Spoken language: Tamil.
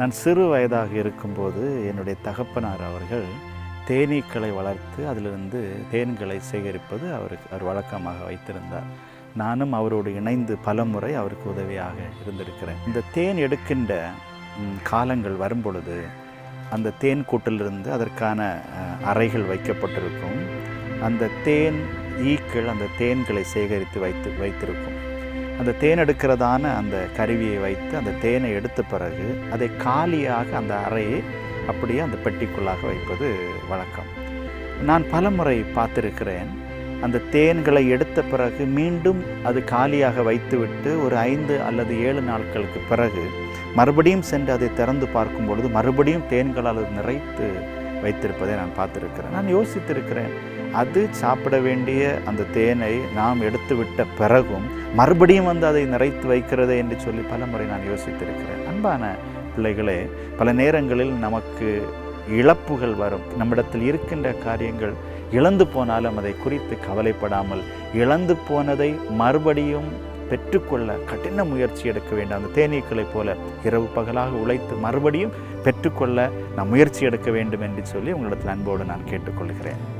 நான் சிறு வயதாக இருக்கும்போது என்னுடைய தகப்பனார் அவர்கள் தேனீக்களை வளர்த்து அதிலிருந்து தேன்களை சேகரிப்பது அவருக்கு அவர் வழக்கமாக வைத்திருந்தார். நானும் அவரோடு இணைந்து பல முறை அவருக்கு உதவியாக இருந்திருக்கிறேன். இந்த தேன் எடுக்கின்ற காலங்கள் வரும்பொழுது அந்த தேன் கூட்டிலிருந்து அதற்கான அறைகள் வைக்கப்பட்டிருக்கும். அந்த தேன் ஈக்கள் அந்த தேன்களை சேகரித்து வைத்து வைத்திருக்கும். அந்த தேன் எடுக்கிறதான அந்த கருவியை வைத்து அந்த தேனை எடுத்த பிறகு அதை காலியாக அந்த அறையை அப்படியே அந்த பெட்டிக்குள்ளாக வைப்பது வழக்கம். நான் பலமுறை பார்த்திருக்கிறேன். அந்த தேன்களை எடுத்த பிறகு மீண்டும் அது காலியாக வைத்துவிட்டு ஒரு ஐந்து அல்லது ஏழு நாட்களுக்கு பிறகு மறுபடியும் சென்று அதை திறந்து பார்க்கும் பொழுது மறுபடியும் தேன்களால் நிறைத்து வைத்திருப்பதை நான் பார்த்துருக்கிறேன். நான் யோசித்திருக்கிறேன். அது சாப்பிட வேண்டிய அந்த தேனை நாம் எடுத்துவிட்ட பிறகும் மறுபடியும் வந்து அதை நிறைத்து வைக்கிறதே என்று சொல்லி பல முறை நான் யோசித்திருக்கிறேன். அன்பான பிள்ளைகளே பல நேரங்களில் நமக்கு இழப்புகள் வரும். நம்மிடத்தில் இருக்கின்ற காரியங்கள் இழந்து போனாலும் அதை குறித்து கவலைப்படாமல் இழந்து போனதை மறுபடியும் பெற்றுக்கொள்ள கடின முயற்சி எடுக்க வேண்டும். அந்த தேனீக்களைப் போல இரவு பகலாக உழைத்து மறுபடியும் பெற்றுக்கொள்ள நாம் முயற்சி எடுக்க வேண்டும் என்று சொல்லி உங்களிடத்தில் அன்போடு நான் கேட்டுக்கொள்கிறேன்.